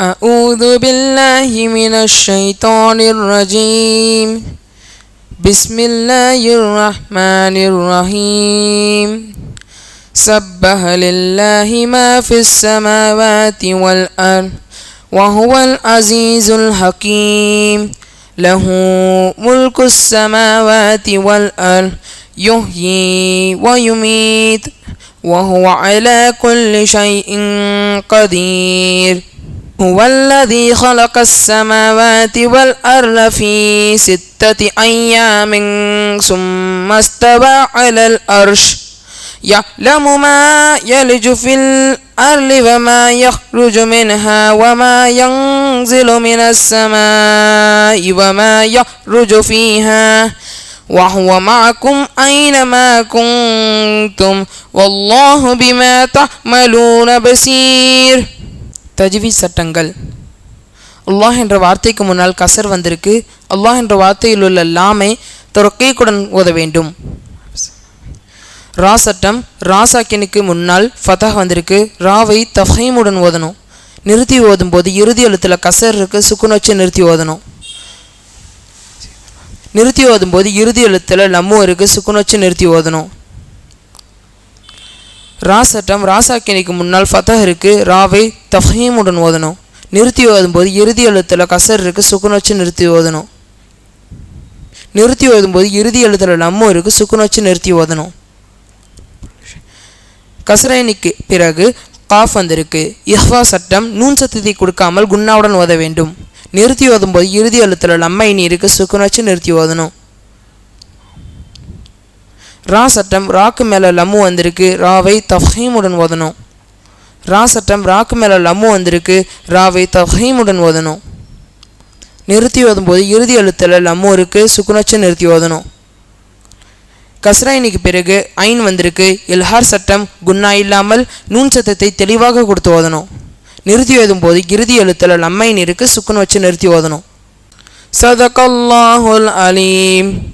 أعوذ بالله من الشيطان الرجيم. بسم الله الرحمن الرحيم. سبح لله ما في السماوات والأرض وهو العزيز الحكيم. له ملك السماوات والأرض يحيي ويميت وهو على كل شيء قدير. هو الذي خلق السماوات والأرض في ستة أيام ثم استوى على الأرش. يعلم ما يلج في الأرض وما يخرج منها وما ينزل من السماء وما يخرج فيها. وهو معكم أينما كنتم والله بما تعملون بصير. தஜ்வீஸ் சட்டங்கள். அல்லாஹ் என்ற வார்த்தைக்கு முன்னால் கசர் வந்திருக்கு. அல்லாஹ் என்ற வார்த்தையில் உள்ள லாமை தொரக்கைக்குடன் ஓத வேண்டும். ரா சட்டம் ராசாக்கினுக்கு முன்னால் ஃபதஹ் வந்திருக்கு. ராவை தஃஹீமுடன் ஓதணும். நிறுத்தி ஓதும் போது இறுதி எழுத்தில் கசர் இருக்கு சுக்குன் வச்சு நிறுத்தி ஓதணும். நிறுத்தி ஓதும் போது இறுதி எழுத்தில் லம்மு சுக்குன் வச்சு நிறுத்தி ஓதணும். ரா சட்டம் ராசாக்கினிக்கு முன்னால் ஃபத்தஹருக்கு ராவை தஃஹீமுடன் ஓதணும். நிறுத்தி ஓதும்போது இறுதி எழுத்தில் கசருக்கு இருக்கு சுக்குன் வச்சு நிறுத்தி ஓதணும். நிறுத்தி ஓதும்போது இறுதி எழுத்தில் லம்மு இருக்கு சுக்குன் வச்சு நிறுத்தி ஓதணும். கசரைனிக்கு பிறகு காஃப் வந்திருக்கு. இஹ்வா சட்டம் நூன் சத்தத்தை கொடுக்காமல் குன்னாவுடன் ஓத வேண்டும். நிறுத்தி ஓதும்போது இறுதி எழுத்தில் லம்மை நீருக்கு சுக்குன் வச்சு நிறுத்தி ஓதணும். ரா சட்டம் ராக்கு மேலே லம்மு வந்திருக்கு ராவை தஃஹீமுடன் ஓதணும். ரா சட்டம் ராக்கு மேலே லம்மு வந்திருக்கு ராவை தஃஹீமுடன் ஓதணும். நிறுத்தி ஓதும்போது இறுதி எழுத்தில் லம்மு இருக்குது சுக்குனச்சு நிறுத்தி ஓதணும். கஸ்ராயினிக்கு பிறகு ஐன் வந்திருக்கு எல்ஹார் சட்டம் குன்னா இல்லாமல் நூன் சத்தத்தை தெளிவாக கொடுத்து ஓதணும். நிறுத்தி ஓதும்போது இறுதி எழுத்தில் லம்மைன் இருக்கு சுக்குன் வச்சு நிறுத்தி ஓதணும். சதகல்லாஹுல் அலீம்.